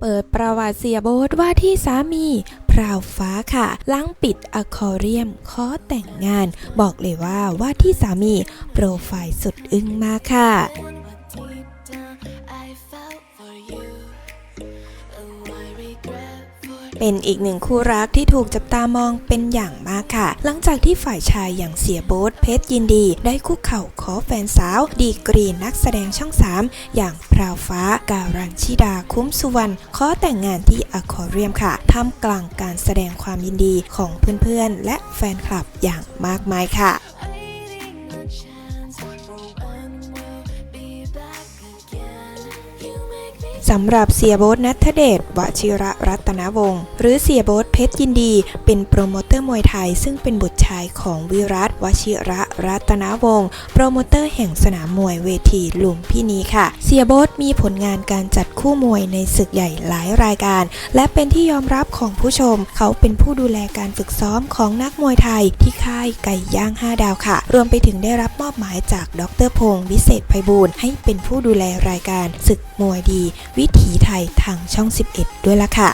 เปิดประวัติเสียโบ๊ทว่าที่สามีพราวฟ้าค่ะล้างปิดอะคอเรียมขอแต่งงาน บอกเลยว่าว่าที่สามี โปรไฟล์สุดอึ้งมากค่ะ เป็นอีกหนึ่งคู่รักที่ถูกจับตามองเป็นอย่างมากค่ะ หลังจากที่ฝ่ายชายอย่างเสียโบ๊ทเพชรยินดี ได้คุกเข่าขอแฟนสาว ดีกรีนักแสดงช่อง 3 อย่างพราวฟ้าการัญชิดาคุ้มสุวรรณขอแต่งงานที่อควาเรียมค่ะท่ามกลางการแสดงความยินดีของเพื่อนๆ และแฟนคลับอย่างมากมายค่ะ สำหรับเสียโบ๊ทนัทเดชวชิระรัตนวงศ์หรือเสียโบ๊ทเพชรยินดี เป็นโปรโมเตอร์มวยไทย ซึ่งเป็นบุตรชายของวิรัตวชิระรัตนวงศ์โปรโมเตอร์แห่งสนามมวยเวทีลุมพินีค่ะ เสียโบ๊ทมีผลงานการจัดคู่มวยในศึกใหญ่หลายรายการ และเป็นที่ยอมรับของผู้ชม เขาเป็นผู้ดูแลการฝึกซ้อมของนักมวยไทยที่ค่ายไก่ย่าง 5 ดาวค่ะ รวมไปถึงได้รับมอบหมายจากดรพงศ์วิเศษไพบูลย์ให้เป็นผู้ดูแลรายการศึกมวยดี วิถีไทยทางช่อง 11 ด้วยล่ะค่ะ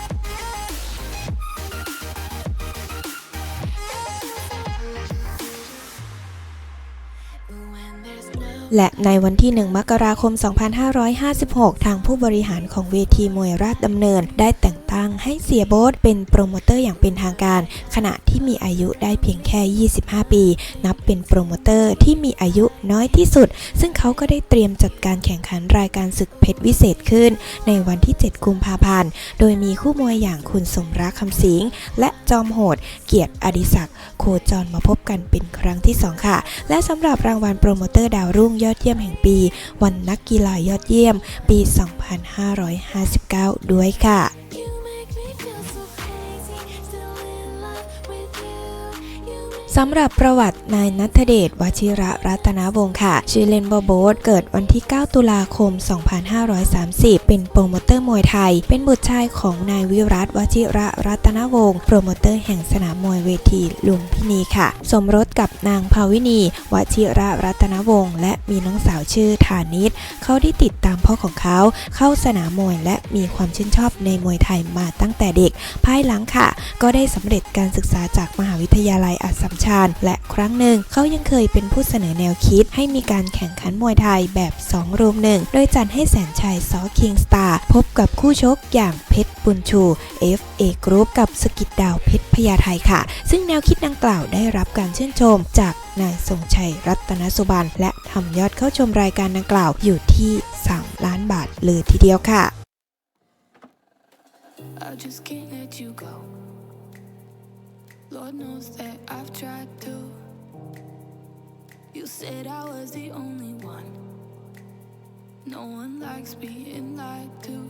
และในวันที่ 1 มกราคม 2556 ทางผู้บริหารของเวทีมวยราชดำเนิน ได้แต่ง ตั้งให้เสียโบ๊ทเป็นโปรโมเตอร์อย่างเป็นทางการ ขณะที่มีอายุได้เพียงแค่ 25 ปี นับเป็นโปรโมเตอร์ที่มีอายุน้อยที่สุด ซึ่งเขาก็ได้เตรียมจัดการแข่งขันรายการศึกเพชรวิเศษขึ้น ในวันที่ 7 กุมภาพันธ์ โดยมีคู่มวยอย่างคุณสมรักคำสิงและจอมโหด เกียรติอดิศักดิ์โคจรมาพบกันเป็นครั้งที่ 2 ค่ะ และสำหรับรางวัลโปรโมเตอร์ดาวรุ่งยอดเยี่ยมแห่งปี วันนักกีฬายอดเยี่ยม ปี 2559 ด้วยค่ะ สำหรับประวัตินายนัทเดชวชิระรัตนวงศ์ค่ะ ชื่อเล่นบอโบทเกิดวันที่ 9 ตุลาคม 2530 เป็นโปรโมเตอร์มวยไทย เป็นบุตรชายของนายวิรัตวชิระรัตนวงศ์โปรโมเตอร์แห่งสนามมวยเวทีลุมพินีค่ะ สมรสกับนางภาวินีวชิระรัตนวงศ์และมีน้องสาวชื่อฐานิตเขาได้ติดตามพ่อของเขา เข้าสนามมวยและมีความชื่นชอบในมวยไทยมาตั้งแต่เด็ก ภายหลังค่ะ ก็ได้สำเร็จการศึกษาจากมหาวิทยาลัยอัสสัมชัญและครั้งหนึ่งเขายังเคยเป็นผู้เสนอแนวคิด ให้มีการแข่งขันมวยไทยแบบ2รุมหนึ่งโดยจัดให้แสนชัยซอคิงสตาร์พบกับคู่ชกอย่างเพชรบุญชู FA Group กับสกิดดาวเพชรพญาไทยค่ะ ซึ่งแนวคิดดังกล่าวได้รับการชื่นชมจากนายทรงชัยรัตนสุบันและทำยอดเข้าชมรายการดังกล่าวอยู่ที่ 3 ล้านบาทเลยทีเดียวค่ะ I just can't let you go. Lord knows that I've tried to. You said I was the only one. No one likes being lied to.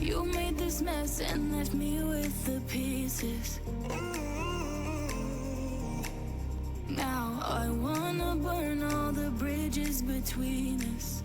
You made this mess and left me with the pieces. Now I wanna burn all the bridges between us.